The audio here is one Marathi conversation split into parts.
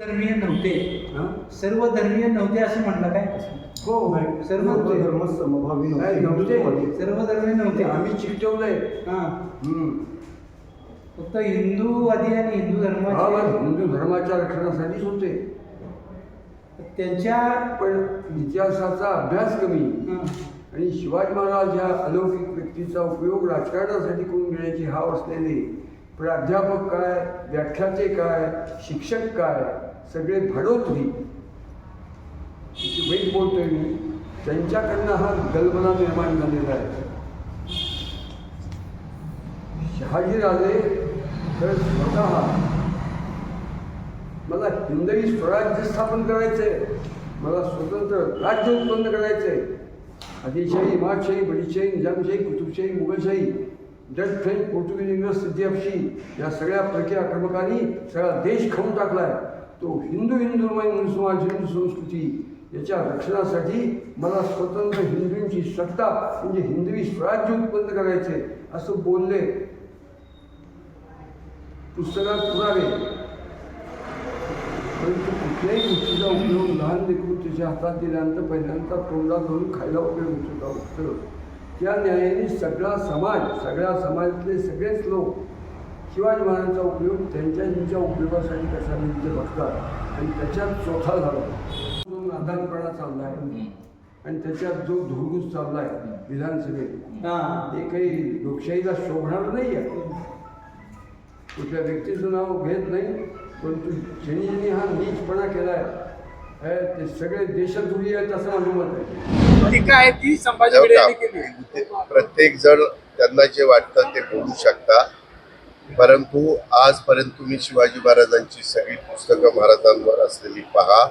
धर्मीय नव्हते? सर्व धर्मीय नव्हते असं म्हटलं काय हो सर्व. धर्म समभावी नव्हते. सर्व धर्मीय नव्हते आम्ही चिकटवलंय हा. फक्त हिंदूवादी आणि हिंदू हा, बरं, धर्माचे हिंदू धर्माच्या रक्षणासाठीच होते त्यांच्या पण इतिहासाचा अभ्यास कमी आणि शिवाजी महाराज या अलौकिक व्यक्तीचा उपयोग राजकारणासाठी करून घेण्याची हाव असलेले प्राध्यापक काय व्याख्याते काय शिक्षक काय सगळे भाडोत्री किती वाईट बोलतोय मी त्यांच्याकडनं हा गलबना निर्माण झालेला आहे. शहाजीराजे तर स्वतः मला हिंदवी स्वराज्य स्थापन करायचंय मला स्वतंत्र राज्य उत्पन्न करायचंय. Adilshahi Imadshahi Baridshahi Nizamshahi Qutubshahi Mughalshahi. Dutch French Portuguese इंग्रज सिद्धिअपशी या सगळ्या परकीय आक्रमकांनी सगळा देश खाऊन टाकलाय तो हिंदू हिंदूमय म्हणून हिंदू संस्कृती याच्या रक्षणासाठी मला स्वतंत्र हिंदूंची सत्ता म्हणजे हिंदवी स्वराज्य उत्पन्न करायचे असं बोलले. पुस्तकात पुरावे परंतु कुठल्याही गोष्टीचा उपयोग लहान लेकरू त्याच्या हातात दिल्यानंतर पहिल्यांदा तोंडात धरून खायला उपयोग होतो का? उत्तर त्या न्यायाने सगळा समाज सगळ्या समाजातले सगळेच लोक शिवाजी महाराजांचा उपयोग त्यांच्या त्यांच्या उपयोगासाठी कसा म्हणजे बघतात आणि त्याच्यात चोथा झाला. जो नादानपणा चाललाय आणि त्याच्यात जो धुळगूस चाललाय विधानसभेत हा. हे काही लोकशाहीला शोभणार नाही आहे कुठल्या व्यक्तीचं नाव घेत नाही परंतु ज्यांनी ज्यांनी हा नीचपणा केलाय हे ते सगळे देशद्रोही आहेत असं माझं मत आहे. टीका आहे ती संभाजी जाऊ भिडे यांनी का? केली प्रत्येक जण त्यांना जे वाटतं ते बोलू शकता. परंतु आजपर्यंत तुम्ही शिवाजी महाराजांची सगळी पुस्तकं महाराजांवर असलेली पहा.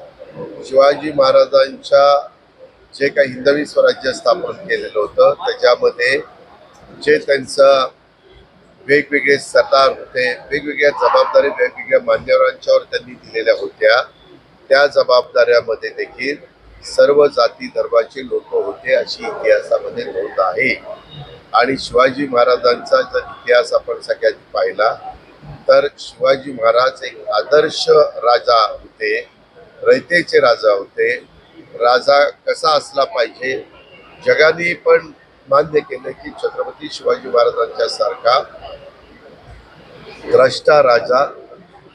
शिवाजी महाराजांच्या जे काही हिंदवी स्वराज्य स्थापन केलेलं होतं त्याच्यामध्ये जे त्यांचं वेगवेगळे सरदार होते वेगवेगळ्या जबाबदारी वेगवेगळ्या मान्यवरांच्यावर त्यांनी दिलेल्या होत्या. त्या जबाबदाऱ्यामध्ये देखील सर्व जाती धर्माचे लोक होते अशी इतिहासामध्ये नोंद आहे. आणि शिवाजी महाराजांचा जर इतिहास आपण सगळ्यांनी पाहिला तर शिवाजी महाराज एक आदर्श राजा होते रयतेचे राजा होते. राजा कसा असला पाहिजे जगाने पण मान्य केलं की छत्रपती शिवाजी महाराजांच्या सारखा द्रष्टा राजा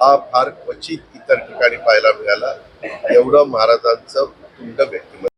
हा फार क्वचित इतर ठिकाणी पाहायला मिळाला. एवढं महाराजांचं तुंड व्यक्तिमत्व.